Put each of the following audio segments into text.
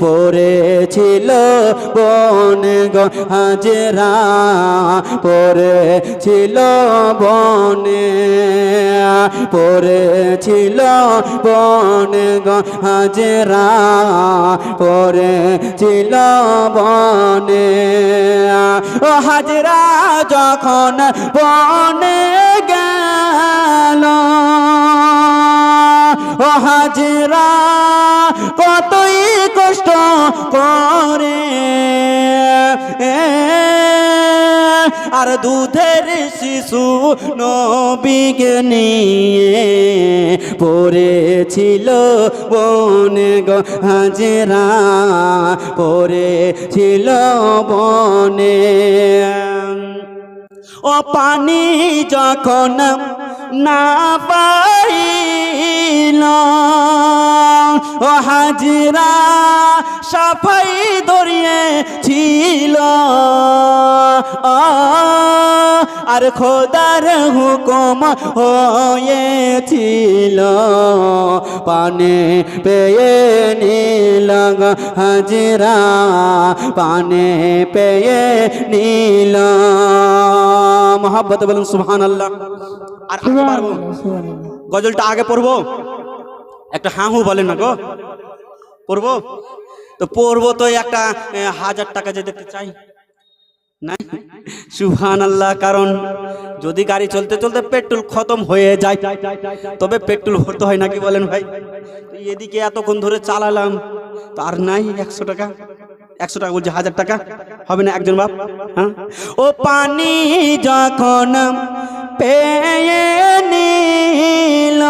পড়েছিল বন হাজরা, পড়েছিল বনে, পড়েছিল বন হাজরা, পড়েছিল বনে। ও হাজরা, যখন বনে গেল ও হাজরা, কতই কষ্ট করে। আর দুধের শিশু নবীকে নিয়ে পড়েছিল বনে হাজরা, পড়েছিল বনে। ও পানি যখন না পাইল ও হাজিরা সাফাই দরিয়ে ছিল। আর খোদার হুকুম হয়েছিল পানে পেয়ে নীল হাজিরা পানে পেয়ে নীল মহাব্বত বলুন সুহান আল্লাহ আর গজলটা আগে পড়ব? একটা হাঁহু বলেন না গো। পড়ব? তো পড়ব তো একটা হাজার টাকা যে দেখতে চাই। না সুহান আল্লাহ কারণ যদি গাড়ি চলতে চলতে পেট্রোল খতম হয়ে যায়, তবে পেট্রোল ভরতে হয় নাকি বলেন ভাই? এদিকে এতক্ষণ ধরে চালালাম তার নাই একশো টাকা। একশো টাকা বলছে হাজার টাকা। হবে না একজন বাপ? হ্যাঁ? ও পানি যখন পেয়ে নিল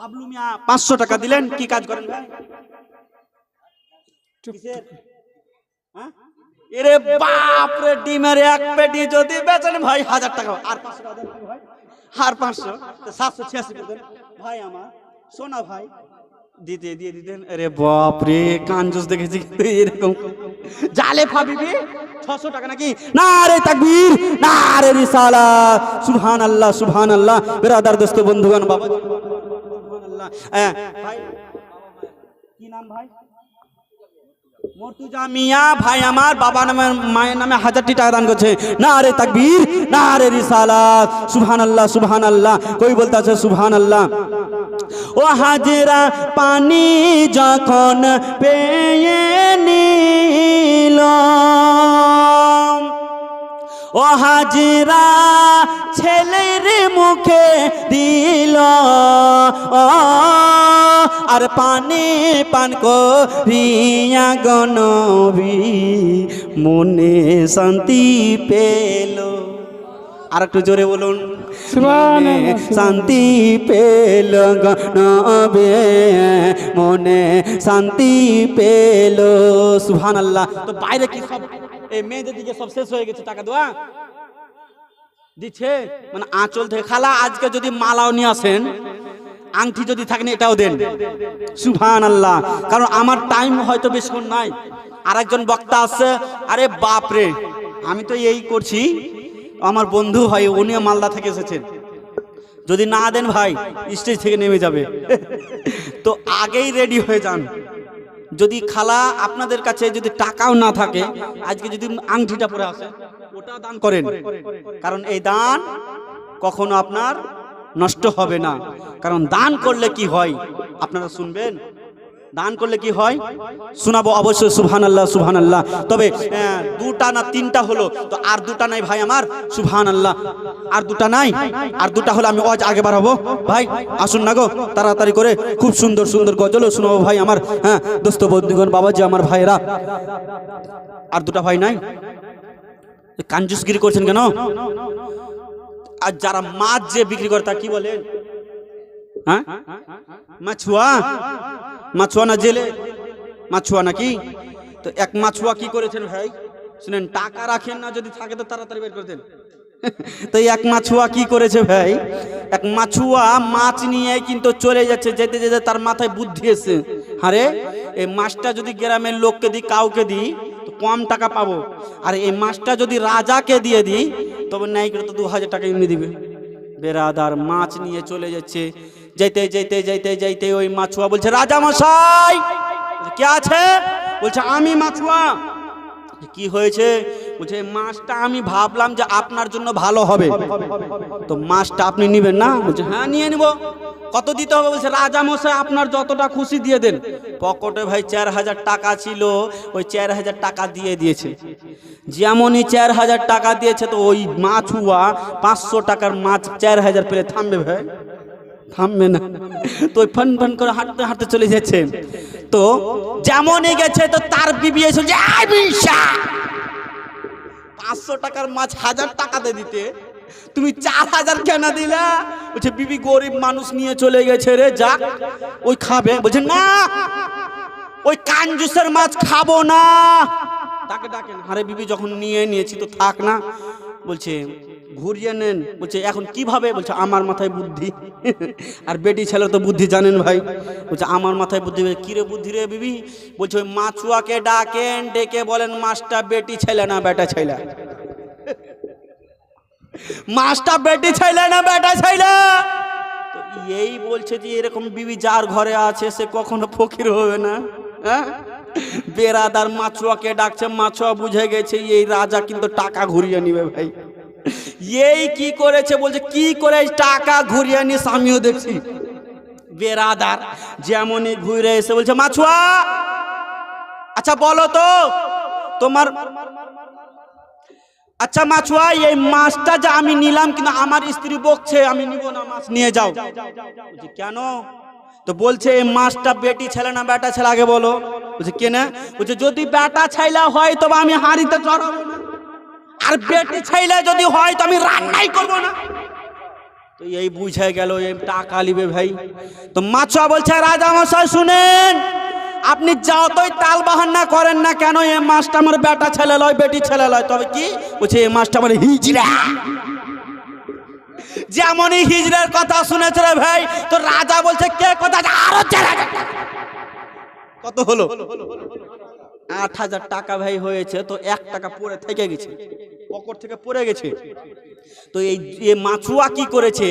বাবলু মিয়া পাঁচশো টাকা দিলেন কি কাজ করেন ভাই? হ্যাঁ? এরে বাপ রে ডিমের এক পেটি যদি বেচেন ভাই হাজার টাকা। আর পাঁচশো টাকা ভাই। আর পাঁচশো? সাতশো ছিয়াশি ভাই আমার সোনা ভাই। দিতে দিয়ে দিতেন। আরে বাপ রে কাঞ্জুস দেখেছি এরকম। জালে ফাবিবি ছশো টাকা নাকি? না রে তাকবীর না রে রিসালা। সুবহান আল্লাহ সুবহান আল্লাহ বেরাদার দোস্ত বন্ধুগণ বাবা। মর্তুজা মিয়া, ভাই আমার বাবা নামে, মায়ের নামে হাজারটি টাকা দান করছে। না রে তাকবীর না রে রিসালাত। সুবহান আল্লাহ সুবহান আল্লাহ কই আল্লাহ ও হাজরা পানি যখন পেয়ে নিল ও হাজিরা ছেলের মুখে দিল। ও, আর পানি পান করিয়া গনবি মনে শান্তি পেল। আর একটু জোরে বলুন শান্তি পেল গনবে মনে শান্তি পেল। সুহান আল্লাহ তো বাইরে কি সব এই মেয়েদের দিকে সব শেষ হয়ে গেছে, টাকা দেওয়া, দিচ্ছে মানে আঁচল থেকে, খালা, আজকে যদি মালাও নিয়ে আসেন, আংটি যদি থাকেন এটাও দেন। সুফান আল্লাহ কারণ আমার টাইম হয়তো বেশিক্ষণ নাই। আর একজন বক্তা আছে, আরে বাপ রে, আমি তো এই করছি, আমার বন্ধু হয়, উনিও মালদা থেকে এসেছেন। যদি না দেন ভাই স্টেজ থেকে নেমে যাবে। তো আগেই রেডি হয়ে যান। যদি খালা আপনাদের কাছে যদি টাকাও না থাকে, আজকে যদি আংটিটা পরে আসে, ওটা দান করেন। কারণ এই দান কখনো আপনার নষ্ট হবে না। কারণ দান করলে কি হয়? আপনারা শুনবেন? দান করলে কি হয়? শোনাবো অবশ্যই সুবহান আল্লাহ সুবহান আল্লাহ তবে দুটা না তিনটা হলো, তো আর দুটা নাই ভাই আমার? সুবহান আল্লাহ আর দুটা নাই? আর দুটা হলো আমি অজ আগে বাড়াবো? ভাই, আসুন না গো, তাড়াতাড়ি করে খুব সুন্দর সুন্দর গজলও শোনাবো ভাই আমার। হ্যাঁ দোস্ত বন্ধুগণ, বাবাজি আমার ভাইরা আর দুটা ভাই নাই? কাঞ্জুসগিরি করছেন কেন? আর যারা মাছ যে বিক্রি করে তা কি বলেন? হ্যাঁ? মাছুয়া মাছুয়া না জেলে। মাছুয়া নাকি তো এক মাছুয়া কি করেছেন ভাই? শুনেন, টাকা রাখেন না, যদি থাকে তো তাড়াতাড়ি বের করে তো এক মাছুয়া কি করেছে ভাই? এক মাছুয়া মাছ নিয়ে কিন্তু চলে যাচ্ছে, যেতে যেতে তার মাথায় বুদ্ধি এসে আরে, এই মাছটা যদি গ্রামের লোককে দিই, কাউকে দিই, তো কম টাকা পাবো। আর এই মাছটা যদি রাজাকে দিয়ে দিই, তবে ন্যায় করে তো দু হাজার টাকা এমনি দিবে। বেরাদার মাছ নিয়ে চলে যাচ্ছে। যেতে যেতে যেতে যেতে ওই মাছুয়া বলছে, রাজা মশাই! কে আছে? বলছে, আমি মাছুয়া। কি হয়েছে? বলছে, মাছটা আমি ভাবলাম যে আপনার জন্য ভালো হবে। তো মাছটা আপনি নেবেন না? বলছে হ্যাঁ নিয়ে নিব। কত দিতে হবে? বলছে, রাজা মশাই, আপনার যতটা খুশি দিয়ে দেন। পকেটে ভাই চার হাজার টাকা ছিল, ওই চার হাজার টাকা দিয়ে দিয়েছে। যেমনই চার হাজার টাকা দিয়েছে, তো ওই মাছুয়া পাঁচশো টাকার মাছ চার হাজার পেলে থামবে ভাই। থামবে না। তো ফন ফন করে হাঁটতে হাঁটতে চলে যাচ্ছে। তো যেমনই গেছে, তো তার বিবি এসে যে "আয় বিশা পাঁচশো টাকার মাছ হাজার টাকাতে দিতে। তুমি চার হাজার কেন দিলা। বলছে, বিবি গরিব মানুষ নিয়ে চলে গেছে রে যা ওই খাবে। বলছে, না, ওই কাঞ্জুসের মাছ খাব না। তাকে ডাকেন আরে, বিবি যখন নিয়ে নিয়েছি, তো থাক না। বলছে ঘুরিয়ে নেন। বলছে এখন কীভাবে? বলছে আমার মাথায় বুদ্ধি। আর বেটি ছেলে তো বুদ্ধি জানেন ভাই। বলছে আমার মাথায় বুদ্ধি বলছে, কি রে বুদ্ধি রে বিবি? বলছে ওই মাছুয়াকে ডাকেন ডেকে বলেন মাছটা বেটি ছেলে না বেটা ছেলে? মাছটা বেটি ছেলে না বেটা ছেলে? তো এই বলছে যে এরকম বিবি যার ঘরে আছে সে কখনো ফকির হবে না। হ্যাঁ? বেরাদার মাছুয়াকে ডাকছে মাছুয়া বুঝে গেছে এই রাজা কিন্তু টাকা ঘুরিয়ে নিবে ভাই। এই কি করেছে? বলছে, কি করে টাকা ঘুরিয়ে নিস? আমিও দেখছি। বেরাদার যেমনই ঘুরে এসে বলছে, মাছুয়া আচ্ছা বলো তো, তোমার আচ্ছা মাছুয়া, এই মাছটা যে আমি নিলাম কিন্তু আমার স্ত্রী বকছে, আমি নিব না, মাছ নিয়ে যাও। কেন? তো বলছে, এই মাছটা বেটি ছেলে না, বেটা ছেলে, আগে বলো। বলছে, কেনা? বলছে, যদি বেটা ছেলে হয়, তবে আমি হাঁড়িতে চড়াবো না। আর বেটি ছেলে যদি হয় তো আমি রান্নাই করব না। তো এই বুঝে গেল, এই টাকা লিবে ভাই। তো মাছুয়া বলছে, রাজা মশাই, শুনেন, আপনি যতই তাল বাহান্না করেন না কেন এই মাছটা আমার বেটা ছেলে লয়, বেটি ছেলে লয়। তবে কি? বলছে এই মাছটা আমার হিজড়া। যেমনই হিজড়ের কথা শুনেছে রে ভাই, তো রাজা বলছে, কে কথা আরও কত হলো? আট হাজার টাকা ভাই হয়েছে, তো এক টাকা পরে থেকে গেছে, পকট থেকে পড়ে গেছে। তো এই এ মাছুয়া কি করেছে,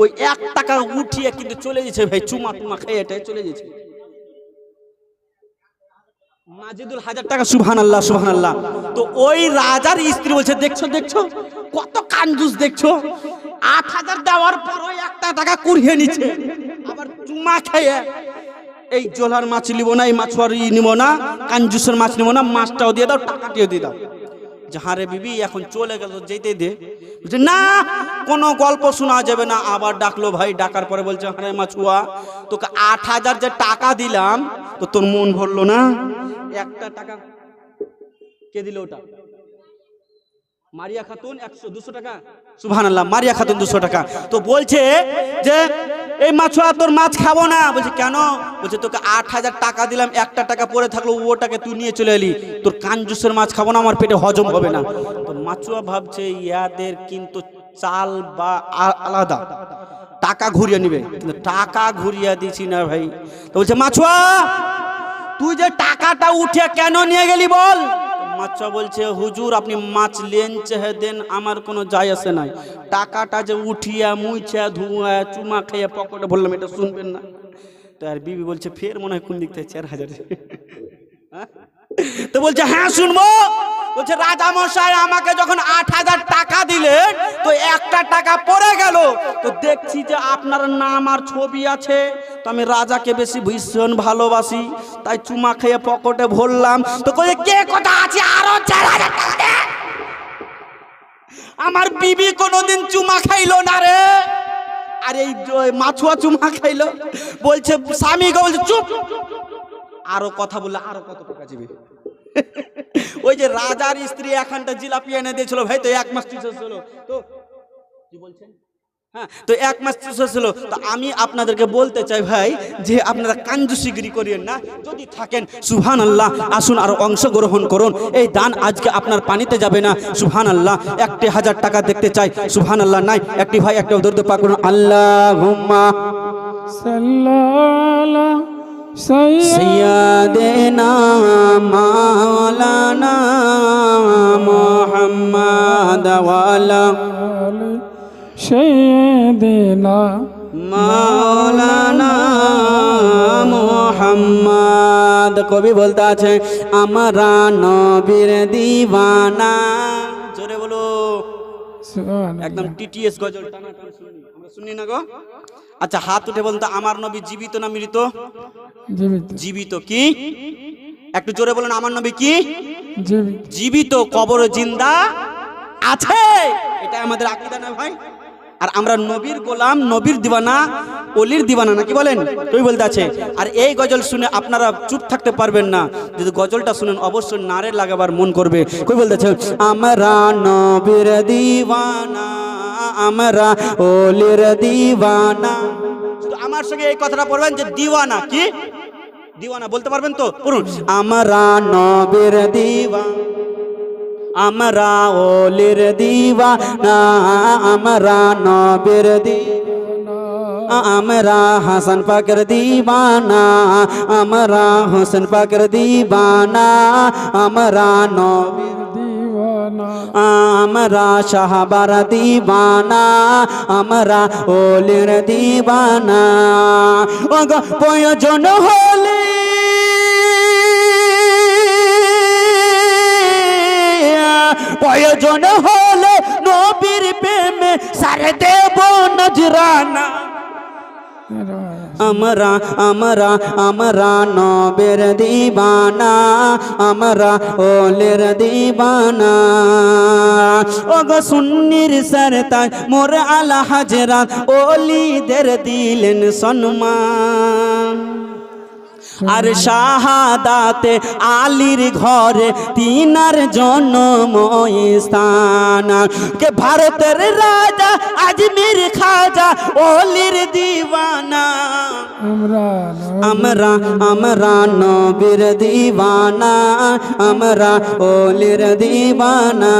ওই এক টাকা উঠিয়ে কিন্তু চলে গেছে ভাই, চুমা টুমা খেয়ে টেয়ে চলে গেছে। মাজিদুল হাজার টাকা সুবহান আল্লাহ সুবহান আল্লাহ তো ওই রাজার স্ত্রী বলছে, দেখছ দেখছ, কত কাঞ্জুস দেখছ? আট হাজার দেওয়ার পর ওই একটা টাকা কুড়িয়ে নিচ্ছে। আবার চুমা খেয়ে এই জোলার মাছ নিব না, এই মাছুয়ার নিব না কাঞ্জুসের মাছ নিব না, মাছটাও দিয়ে দাও, টাকাটিও দিয়ে দাও। যাহারে বিবি, এখন চলে গেল যেতে দে। বলছে, না, কোনো গল্প শোনা যাবে না। আবার ডাকলো, ভাই, ডাকার পরে বলছে হারে মাছুয়া তোকে আট হাজার যে টাকা দিলাম, তো তোর মন ভরলো না? একটা টাকা কে দিল ওটা? মারিয়া খাতুন একশো দুশো টাকা। সুবহান আল্লাহ মারিয়া খাতুন দুশো টাকা। তো বলছে যে, এই মাছুয়া তোর মাছ খাব না। বলছে, কেন? বলছে, তোকে আট হাজার টাকা দিলাম, একটা টাকা পরে থাকল, ওটাকে তুই নিয়ে চলে এলি। তোর কাঞ্জুসের মাছ খাব না, আমার পেটে হজম হবে না। তো মাছুয়া ভাবছে, ইয়াদের কিন্তু চাল বা আলাদা। টাকা ঘুরিয়ে নিবে। কিন্তু টাকা ঘুরিয়ে দিছি না ভাই। তো বলছে, মাছুয়া, তুই যে টাকাটা উঠে কেন নিয়ে গেলি বল? মাছুয়া বলছে, হুজুর, আপনি মাছ লেন চেহে দেন, আমার কোনো যায় আসে নাই। টাকাটা যে উঠিয়া মুইছা ধুয়া, চুমা খেয়ে পকেটে বললাম এটা শুনবেন না। তো আর বিবি বলছে, ফের মনে হয় কোন দিক থেকে চার হাজার। হ্যাঁ? তো বলছে হ্যাঁ শুনব। বলছে রাজা মশাই আমাকে যখন আট হাজার টাকা দিলেন, তো একটা টাকা পড়ে গেল। তো দেখছি যে আপনার নাম আর ছবি আছে। তো আমি রাজাকে বেশি ভীষণ ভালোবাসি। তাই চুমা খেয়ে পকেটে ভরলাম। তো কয়ে কে কথা আছে? আরও চার হাজার টাকা আমার বিবি কোনোদিন চুমা খাইলো না রে। আর এই মাছুয়া চুমা খাইলো। বলছে স্বামীকে বলছে, চুপ। আরও কথা বললে, আরও কত টাকা যাবে ওই যে রাজার স্ত্রী এখানটা জিলাপি এনে দিয়েছিল। ভাই, তো এক মাস টিচার ছিল। তো কি বলছেন? হ্যাঁ তো এক মাস ছিল। তো আমি আপনাদেরকে বলতে চাই ভাই, যে আপনারা কাঞ্জুসিগিরি করিয়েন না। যদি থাকেন সুহান আল্লাহ আসুন আর অংশগ্রহণ করুন। এই দান আজকে আপনার পানিতে যাবে না। সুহান আল্লাহ একটি হাজার টাকা দেখতে চাই। সুহান আল্লাহ নাই, একটি ভাই, একটা দর্দ পাক করুন। আল্লাহ সাল্লাল্লাহ সাইয়্যিদ সৈয়দেনা মাওলানা মোহাম্মদ সৈয়দেনা মাওলানা মোহাম্মদ। কবি বলতে আছে আমরা নবীর দিওয়ানা। জোরে বলো। একদম টিটিএস গজল। টানা টান শুনি। আমরা শুনি না গো? আচ্ছা হাত উঠে বলতো তো আমার নবী জীবিত না মৃত? জীবিত। কি? একটু জোরে বলুন আমার নবী কি? জীবিত। জীবিত কবর জিন্দা আছে। এটা আমাদের আকিদা না ভাই? আর আমরা নবীর গোলাম, নবীর দিবানা, অলির দিবানা নাকি বলেন? তুই বলতে আছে। আর এই গজল শুনে আপনারা চুপ থাকতে পারবেন না। যদি গজলটা শুনেন, অবশ্যই নারে লাগাবার মন করবে। কই বলতেছে? আমরা নবীর দিবানা, আমরা অলির দিবানা। আমার সঙ্গে এই কথাটা পড়বেন যে দিওয়ানা, কি? দিওয়ানা, বলতে পারবেন তো? পড়ুন। আমরা নবীর দিওয়ানা আমরা ওলির দিওয়ানা আমরা নবীর দিওয়ানা আমরা হাসান পাকের দিবানা আমরা হোসেন পাকের দিবানা আমরা নবীর দিওয়ানা আমরা শাহবার দিবানা আমরা ওলির দিবানা ওগো প্রয়োজন হলে প্রয়োজন হলে নবীর প্রেমে সারে দেব নজরানা। আমরা আমরা আমরা নবের দিবানা, আমরা ওলের দিবানা। ওগো সুন্নির সরতাজ মোর আলা হাজরা, ওলিদের দিলেন সম্মান আর শাহাদাতে আলীর ঘরে তিনার জন্ম স্থান। কে ভারতের রাজা আজমির খাজা ওলির দিওয়ানা। আমরা আমরা নবীর দিওয়ানা। আমরা ওলির দিওয়ানা।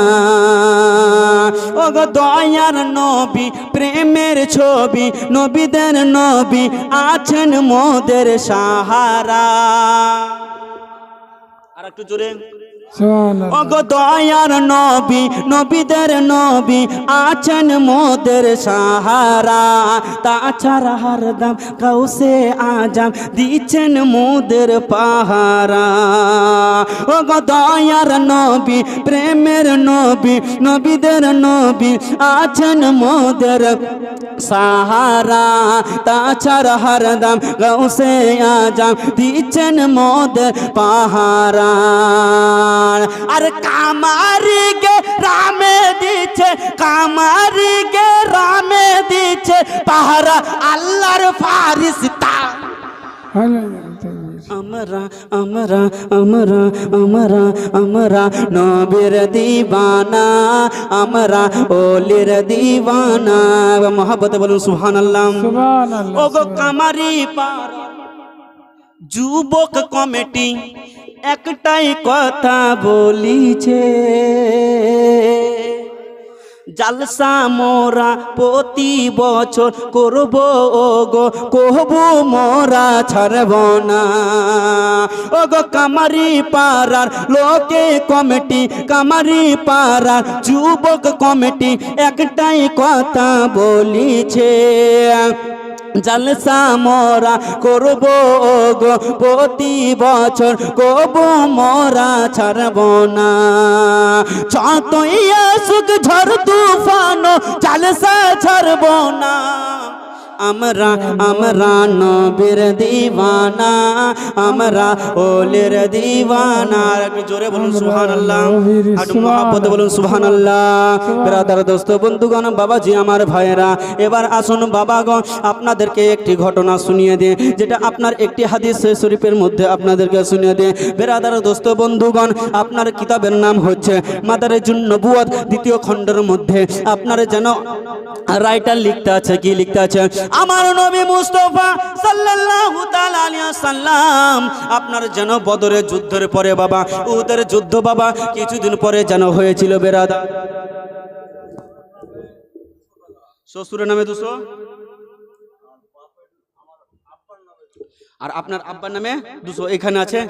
ও গো দয়ার নবী প্রেমের ছবি নবীদের নবী আছেন মোদের সাহারা। আর একটু জোরে। দয়ার নবী নবীদের নবী আছেন মোদের সাহারা তাছাড়া হরদম কৌসে আজাম দিচ্ছেন মোদের পাহারা ওগো দয়ার নবী প্রেমের নবী নবীদের নবী আছেন মোদের সাহারা তাছাড়া হরদম গৌসে আজাম দিচ্ছেন মোদের পাহারা আর কামারি গে রামে দিচ্ছে কামারি গে রামে দিচ্ছে পাহারা আল্লাহর ফারিস্তা। আমরা আমরা আমরা আমরা আমরা নবীর দিবানা আমরা ওলির দিবানা। মহাব্বতে বলুন সুবহানাল্লাহ। সুবহানাল্লাহ ওগো কামারি পার যুবক কমিটি একটাই কথা বলিছে, জালসা মোরা প্রতি বছর করব গো কহবো মোরা ছাড়ব না। ও গো কামারি পাড়ার লোকে কমিটি, কামারি পাড়ার যুবক কমিটি, একটাই কথা বলিছে জলসা মোরা করব গো, প্রতি বছর কব মোরা ছাড়ব না। যতই সুখ ঝড় তুফানো জলসা ছাড়ব না। আমরা আমরা নবীর দিওয়ানা, আমরা ওলের দিওয়ানা। জোরে বলুন, সুবহানাল্লাহ। একটু মহব্বতে বলুন, সুবহানাল্লাহ। ব্রাদার, দোস্ত, বন্ধুগণ, বাবাজি, আমার ভাইয়েরা, এবার আসুন বাবাগণ, আপনাদেরকে একটি ঘটনা শুনিয়ে দে যেটা আপনার একটি হাদিস শরীফের মধ্যে আপনাদেরকে শুনিয়ে দে বেরাদার, দোস্ত, বন্ধুগণ, আপনার কিতাবের নাম হচ্ছে মাদারে নবুয়ত দ্বিতীয় খণ্ডের মধ্যে। আপনার যেন রাইটার লিখতে আছে, কি লিখতে আছে? আমার নবী মুস্তফা সাল্লাল্লাহু তাআলা আলাইহি সাল্লাম আপনার যেন বদরের যুদ্ধের পরে বাবা, উহুদের যুদ্ধ বাবা, কিছুদিন পরে যেন হয়েছিল বেরাদা। শ্বশুরের নামে দুশো? আর আপনার আব্বার নামে দুশো, এখানে আছে?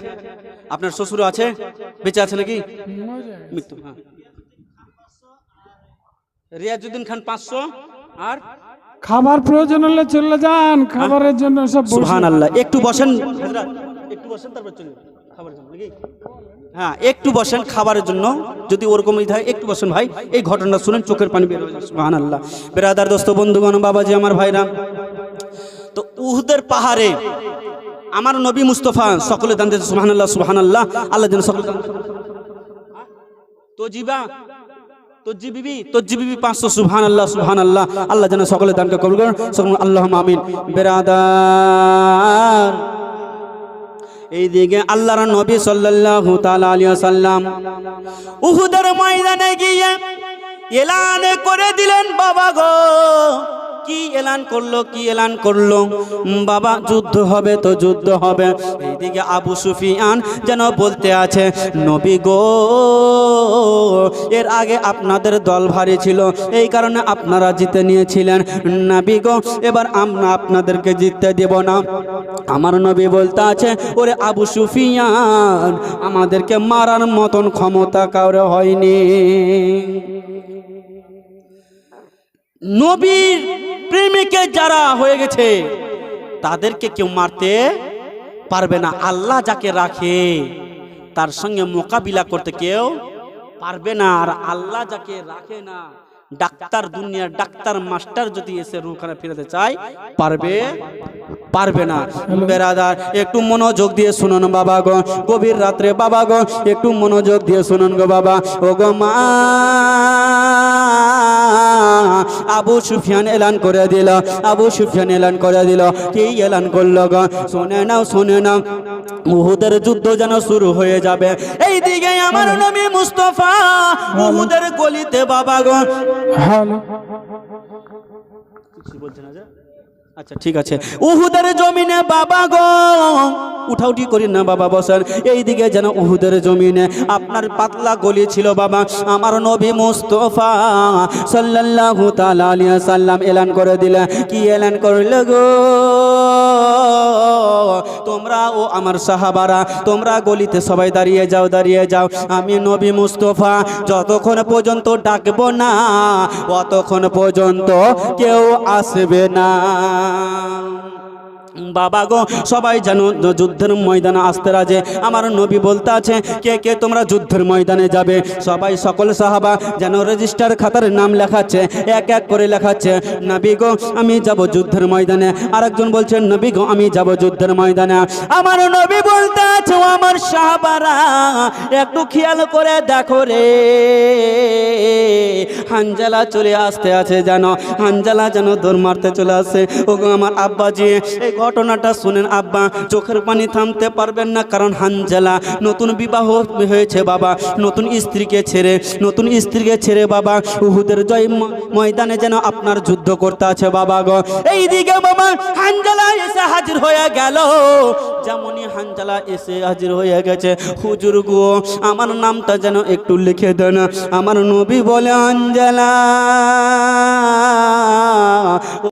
আপনার শ্বশুর আছে? বেঁচে আছে নাকি? মৃত্যু হ্যাঁ। রিয়াজুদ্দিন খান পাঁচশো, আর খাবার প্রয়োজন হলে চলে যান খাবারের জন্য সব সুবহান আল্লাহ একটু বসেন। একটু বসেন তারপর চলুন খাবারের জন্য নাকি? হ্যাঁ একটু বসেন খাবারের জন্য। যদি ওরকম ই থাকে একটু বসেন ভাই। এই ঘটনা শুনেন চোখের পানি বের হয়ে যায় সুবহান আল্লাহ বেরাদার দোস্ত বন্ধুগণ বাবাজি আমার ভাইরা। তো উহুদের পাহাড়ে আমার নবী মুস্তফা সকলে দান দিয়েছে। সুবহান আল্লাহ সুবহান আল্লাহ আল্লাহ যেন সকলে দান তো জিবা তজ্জি বিবি পাঁচশো সুহান আল্লাহ সুবহান আল্লাহ আল্লাহ যেন সকলে দানকে কবুল আল্লাহ আমিন। বেরাদার। এইদিকে আল্লাহর নবী সাল্লাল্লাহু তাআলা আলাইহি সাল্লাম উহুদের ময়দানে গিয়ে এলান করে দিলেন, বাবা গো। কি এলান করল, কি এলান করল? বাবা, যুদ্ধ হবে তো যুদ্ধ হবে। এইদিকে আবু সুফিয়ান যেন বলতে আছে, নবী গো, এর আগে আপনাদের দল ভারী ছিল, এই কারণে আপনারা জিতে নিয়েছিলেন। নবী গো, এবার আমরা আপনাদেরকে জিততে দেব না। আমার নবী বলতে আছে, ওরে আবু সুফিয়ান, আমাদেরকে মারার মতন ক্ষমতা কাউরে হয়নি। নবীর প্রেমিকে যারা হয়ে গেছে তাদেরকে কেউ মারতে পারবে না। আল্লাহ যাকে রাখে তার সঙ্গে মোকাবিলা করতে কেউ পারবে না। আর আল্লাহ যাকে রাখে না ডাক্তার দুনিয়ার ডাক্তার মাস্টার যদি এসে রুখানে ফিরাতে চায় পারবে পারবে না। বেরাদার একটু মনোযোগ দিয়ে শুনুন বাবা গো। গভীর রাত্রে বাবা গো একটু মনোযোগ দিয়ে শুনুন গো বাবা। ও গো মা আবু সুফিয়ান এলান করে দিল আবু সুফিয়ান এলান করে দিল। কি এলান করল গো? শোনে নাও শোনে নাও। উহুদের যুদ্ধ যেন শুরু হয়ে যাবে। এই দিকে আমার নবী মুস্তফা উহুদের গলিতে বাবা গো। হ্যালো। কিছু বলছে না যে? আচ্ছা ঠিক আছে। উহুদের জমিনে বাবা গো উঠাউঠি করি না বাবা বসেন। এইদিকে যেন উহুদের জমিনে আপনার পাতলা গলি ছিল বাবা। আমার নবী মুস্তফা সাল্লাল্লাহু তাআলা আলাইহি সাল্লাম এলান করে দিলে কি এলান করলে গো? তোমরা ও আমার সাহাবারা তোমরা গলিতে সবাই দাঁড়িয়ে যাও দাঁড়িয়ে যাও। আমি নবী মুস্তফা যতক্ষণ পর্যন্ত ডাকবো না অতক্ষণ পর্যন্ত কেউ আসবে না। বাবা গো, সবাই যেন যুদ্ধের ময়দানে আসতে রাজে। আমার নবী বলতে আছে, কে কে তোমরা যুদ্ধের ময়দানে যাবে? সবাই সকল সাহাবা যেন রেজিস্টার খাতার নাম লেখাচ্ছে, এক এক করে লেখাচ্ছে, নবী গো, আমি যাব যুদ্ধের ময়দানে। আরেকজন বলছেন নবী গো, আমি যাব যুদ্ধের ময়দানে। আমার নবী বলতে আছে আমার সাহাবারা, একটু খেয়াল করে দেখো রে। হানজালা চলে আসতে আছে যেন, হানজালা যেন দৌড় মারতে চলে আসে। ও আমার আব্বাজি, এই ঘটনাটা শুনেন আব্বা, চোখের পানি থামতে পারবেন না কারণ হানজালা নতুন বিবাহ হয়েছে বাবা, নতুন স্ত্রীকে ছেড়ে, নতুন স্ত্রীকে ছেড়ে বাবা, উহুদের জয় ময়দানে যেন আপনার যুদ্ধ করতে আছে বাবা গো। এইদিকে বাবা, হানজালা এসে হাজির হয়ে গেল। যেমনই হানজালা এসে হাজির হয়ে গেছে, হুজুর গো, আমার নামটা যেন একটু লিখে দেন। আমার নবী বলে আঞ্জালা